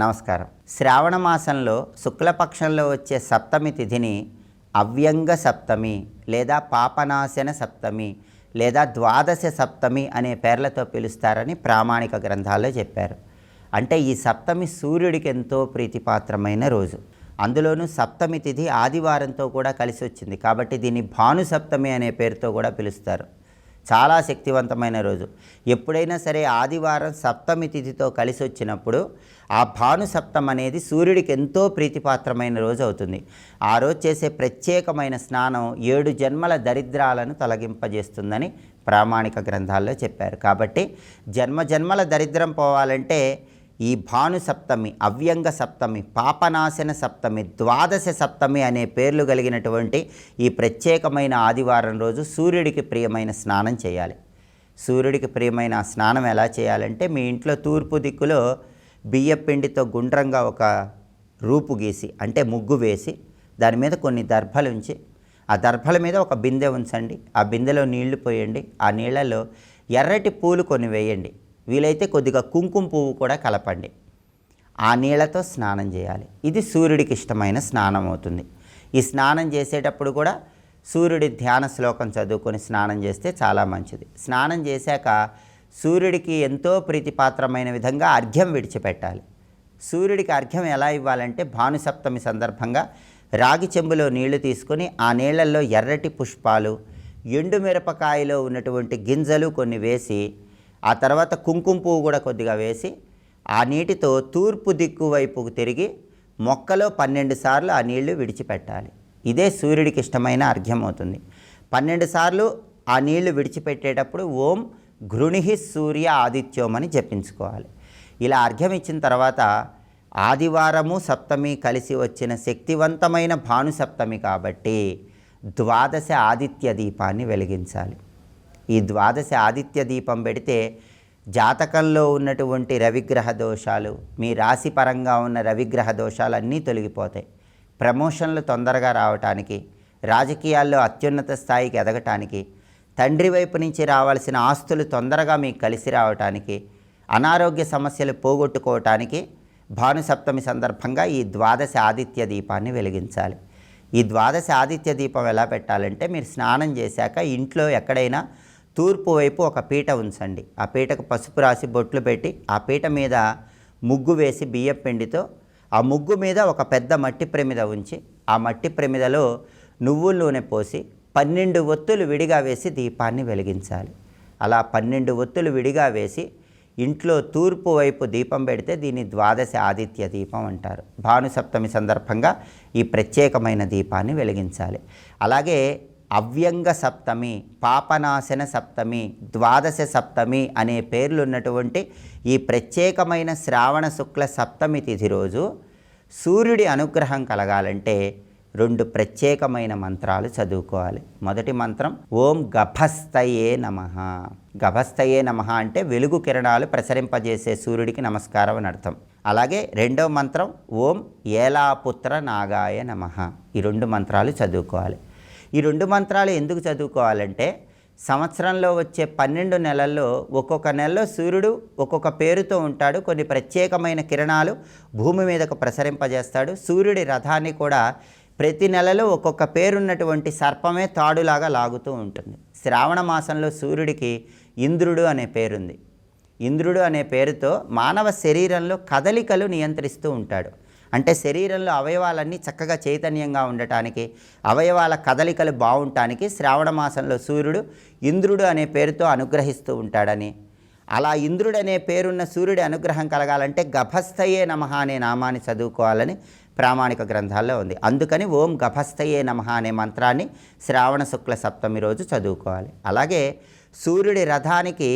నమస్కారం. శ్రావణ మాసంలో శుక్లపక్షంలో వచ్చే సప్తమి తిథిని అవ్యంగ సప్తమి లేదా పాపనాశన సప్తమి లేదా ద్వాదశ సప్తమి అనే పేర్లతో పిలుస్తారని ప్రామాణిక గ్రంథాల్లో చెప్పారు. అంటే ఈ సప్తమి సూర్యుడికి ఎంతో ప్రీతిపాత్రమైన రోజు. అందులోనూ సప్తమి తిథి ఆదివారంతో కూడా కలిసి వచ్చింది. కాబట్టి దీన్ని భాను సప్తమి అనే పేరుతో కూడా పిలుస్తారు. చాలా శక్తివంతమైన రోజు. ఎప్పుడైనా సరే ఆదివారం సప్తమి తిథితో కలిసి వచ్చినప్పుడు ఆ భాను సప్తం అనేది సూర్యుడికి ఎంతో ప్రీతిపాత్రమైన రోజు అవుతుంది. ఆ రోజు చేసే ప్రత్యేకమైన స్నానం ఏడు జన్మల దరిద్రాలను తొలగింపజేస్తుందని ప్రామాణిక గ్రంథాల్లో చెప్పారు. కాబట్టి జన్మ జన్మల దరిద్రం పోవాలంటే ఈ భాను సప్తమి అవ్యంగ సప్తమి పాపనాశన సప్తమి ద్వాదశ సప్తమి అనే పేర్లు కలిగినటువంటి ఈ ప్రత్యేకమైన ఆదివారం రోజు సూర్యుడికి ప్రియమైన స్నానం చేయాలి. సూర్యుడికి ప్రియమైన స్నానం ఎలా చేయాలంటే మీ ఇంట్లో తూర్పు దిక్కులో బియ్యపిండితో గుండ్రంగా ఒక రూపు గీసి అంటే ముగ్గు వేసి దాని మీద కొన్ని దర్భలు ఉంచి ఆ దర్భల మీద ఒక బిందె ఉంచండి. ఆ బిందెలో నీళ్ళు పోయండి. ఆ నీళ్ళలో ఎర్రటి పూలు కొన్ని వేయండి. వీలైతే కొద్దిగా కుంకుమ పువ్వు కూడా కలపండి. ఆ నీళ్ళతో స్నానం చేయాలి. ఇది సూర్యుడికి ఇష్టమైన స్నానం అవుతుంది. ఈ స్నానం చేసేటప్పుడు కూడా సూర్యుడి ధ్యాన శ్లోకం చదువుకొని స్నానం చేస్తే చాలా మంచిది. స్నానం చేశాక సూర్యుడికి ఎంతో ప్రీతిపాత్రమైన విధంగా అర్ఘ్యం విడిచిపెట్టాలి. సూర్యుడికి అర్ఘ్యం ఎలా ఇవ్వాలంటే భానుసప్తమి సందర్భంగా రాగి చెంబులో నీళ్ళు తీసుకొని ఆ నీళ్ళల్లో ఎర్రటి పుష్పాలు ఎండు మిరపకాయలో ఉన్నటువంటి గింజలు కొన్ని వేసి ఆ తర్వాత కుంకుమ పువ్వు కూడా కొద్దిగా వేసి ఆ నీటితో తూర్పు దిక్కు వైపుకు తిరిగి మొక్కలో పన్నెండు సార్లు ఆ నీళ్ళు విడిచిపెట్టాలి. ఇదే సూర్యుడికి ఇష్టమైన అర్ఘ్యం అవుతుంది. పన్నెండు సార్లు ఆ నీళ్ళు విడిచిపెట్టేటప్పుడు ఓం గృణిహి సూర్య ఆదిత్యోమని జపించుకోవాలి. ఇలా అర్ఘ్యం ఇచ్చిన తర్వాత ఆదివారము సప్తమి కలిసి వచ్చిన శక్తివంతమైన భాను సప్తమి కాబట్టి ద్వాదశ ఆదిత్య దీపాన్ని వెలిగించాలి. ఈ ద్వాదశ ఆదిత్య దీపం పెడితే జాతకంలో ఉన్నటువంటి రవిగ్రహ దోషాలు మీ రాశి పరంగా ఉన్న రవిగ్రహ దోషాలు అన్నీ తొలగిపోతాయి. ప్రమోషన్లు తొందరగా రావటానికి రాజకీయాల్లో అత్యున్నత స్థాయికి ఎదగటానికి తండ్రి వైపు నుంచి రావాల్సిన ఆస్తులు తొందరగా మీకు కలిసి రావటానికి అనారోగ్య సమస్యలు పోగొట్టుకోవటానికి భానుసప్తమి సందర్భంగా ఈ ద్వాదశ ఆదిత్య దీపాన్ని వెలిగించాలి. ఈ ద్వాదశ ఆదిత్య దీపం ఎలా పెట్టాలంటే మీరు స్నానం చేశాక ఇంట్లో ఎక్కడైనా తూర్పు వైపు ఒక పీట ఉంచండి. ఆ పీటకు పసుపు రాసి బొట్లు పెట్టి ఆ పీట మీద ముగ్గు వేసి బియ్యం పిండితో ఆ ముగ్గు మీద ఒక పెద్ద మట్టి ప్రమిద ఉంచి ఆ మట్టి ప్రమిదలో నువ్వుల నూనె పోసి పన్నెండు ఒత్తులు విడిగా వేసి దీపాన్ని వెలిగించాలి. అలా పన్నెండు ఒత్తులు విడిగా వేసి ఇంట్లో తూర్పు వైపు దీపం పెడితే దీన్ని ద్వాదశ ఆదిత్య దీపం అంటారు. భానుసప్తమి సందర్భంగా ఈ ప్రత్యేకమైన దీపాన్ని వెలిగించాలి. అలాగే అవ్యంగ సప్తమి పాపనాశన సప్తమి ద్వాదశ సప్తమి అనే పేర్లు ఉన్నటువంటి ఈ ప్రత్యేకమైన శ్రావణ శుక్ల సప్తమి తిథి రోజు సూర్యుడి అనుగ్రహం కలగాలంటే రెండు ప్రత్యేకమైన మంత్రాలు చదువుకోవాలి. మొదటి మంత్రం ఓం గభస్తయే నమ. గభస్తయే నమ అంటే వెలుగు కిరణాలు ప్రసరింపజేసే సూర్యుడికి నమస్కారం అని అర్థం. అలాగే రెండవ మంత్రం ఓం ఏలాపుత్ర నాగాయ నమ. ఈ రెండు మంత్రాలు చదువుకోవాలి. ఈ రెండు మంత్రాలు ఎందుకు చదువుకోవాలంటే సంవత్సరంలో వచ్చే పన్నెండు నెలల్లో ఒక్కొక్క నెలలో సూర్యుడు ఒక్కొక్క పేరుతో ఉంటాడు. కొన్ని ప్రత్యేకమైన కిరణాలు భూమి మీదకు ప్రసరింపజేస్తాడు. సూర్యుడి రథాన్ని కూడా ప్రతి నెలలో ఒక్కొక్క పేరున్నటువంటి సర్పమే తాడులాగా లాగుతూ ఉంటుంది. శ్రావణ మాసంలో సూర్యుడికి ఇంద్రుడు అనే పేరుంది. ఇంద్రుడు అనే పేరుతో మానవ శరీరంలో కదలికలు నియంత్రిస్తూ ఉంటాడు. అంటే శరీరంలో అవయవాలన్నీ చక్కగా చైతన్యంగా ఉండటానికి అవయవాల కదలికలు బాగుంటానికి శ్రావణ మాసంలో సూర్యుడు ఇంద్రుడు అనే పేరుతో అనుగ్రహిస్తూ ఉంటాడని. అలా ఇంద్రుడు అనే పేరున్న సూర్యుడి అనుగ్రహం కలగాలంటే గభస్థయే నమ అనే నామాన్ని చదువుకోవాలని ప్రామాణిక గ్రంథాల్లో ఉంది. అందుకని ఓం గభస్థయే నమ అనే మంత్రాన్ని శ్రావణ శుక్ల సప్తమి రోజు చదువుకోవాలి. అలాగే సూర్యుడి రథానికి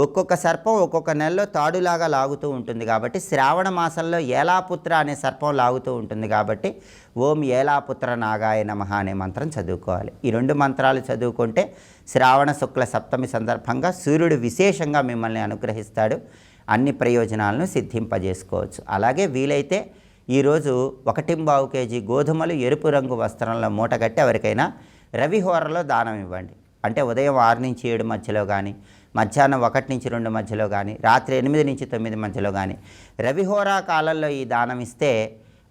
ఒక్కొక్క సర్పం ఒక్కొక్క నెలలో తాడులాగా లాగుతూ ఉంటుంది కాబట్టి శ్రావణ మాసంలో ఏలాపుత్ర అనే సర్పం లాగుతూ ఉంటుంది కాబట్టి ఓం ఏలాపుత్ర నాగాయ నమ అనే మంత్రం చదువుకోవాలి. ఈ రెండు మంత్రాలు చదువుకుంటే శ్రావణ శుక్ల సప్తమి సందర్భంగా సూర్యుడు విశేషంగా మిమ్మల్ని అనుగ్రహిస్తాడు. అన్ని ప్రయోజనాలను సిద్ధింపజేసుకోవచ్చు. అలాగే వీలైతే ఈరోజు ఒకటింబావు కేజీ గోధుమలు ఎరుపు రంగు వస్త్రంలో మూటగట్టి ఎవరికైనా రవిహోరలో దానం ఇవ్వండి. అంటే ఉదయం ఆరు నుంచి ఏడు మధ్యలో కానీ మధ్యాహ్నం ఒకటి నుంచి రెండు మధ్యలో కానీ రాత్రి ఎనిమిది నుంచి తొమ్మిది మధ్యలో కానీ రవిహోరా కాలంలో ఈ దానం ఇస్తే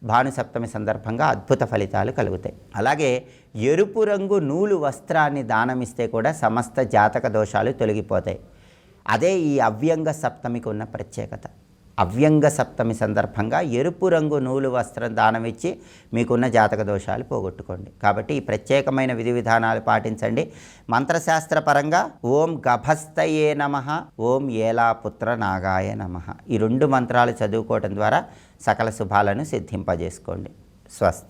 భానుసప్తమి సందర్భంగా అద్భుత ఫలితాలు కలుగుతాయి. అలాగే ఎరుపు రంగు నూలు వస్త్రాన్ని దానమిస్తే కూడా సమస్త జాతక దోషాలు తొలగిపోతాయి. అదే ఈ అవ్యంగ సప్తమికి ఉన్న ప్రత్యేకత. అవ్యంగ సప్తమి సందర్భంగా ఎరుపు రంగు నూలు వస్త్రం దానం ఇచ్చి మీకున్న జాతక దోషాలు పోగొట్టుకోండి. కాబట్టి ఈ ప్రత్యేకమైన విధి విధానాలు పాటించండి. మంత్రశాస్త్రపరంగా ఓం గభస్తయే నమ ఓం ఏలాపుత్ర నాగాయ నమ. ఈ రెండు మంత్రాలు చదువుకోవటం ద్వారా సకల శుభాలను సిద్ధింపజేసుకోండి. స్వస్తి.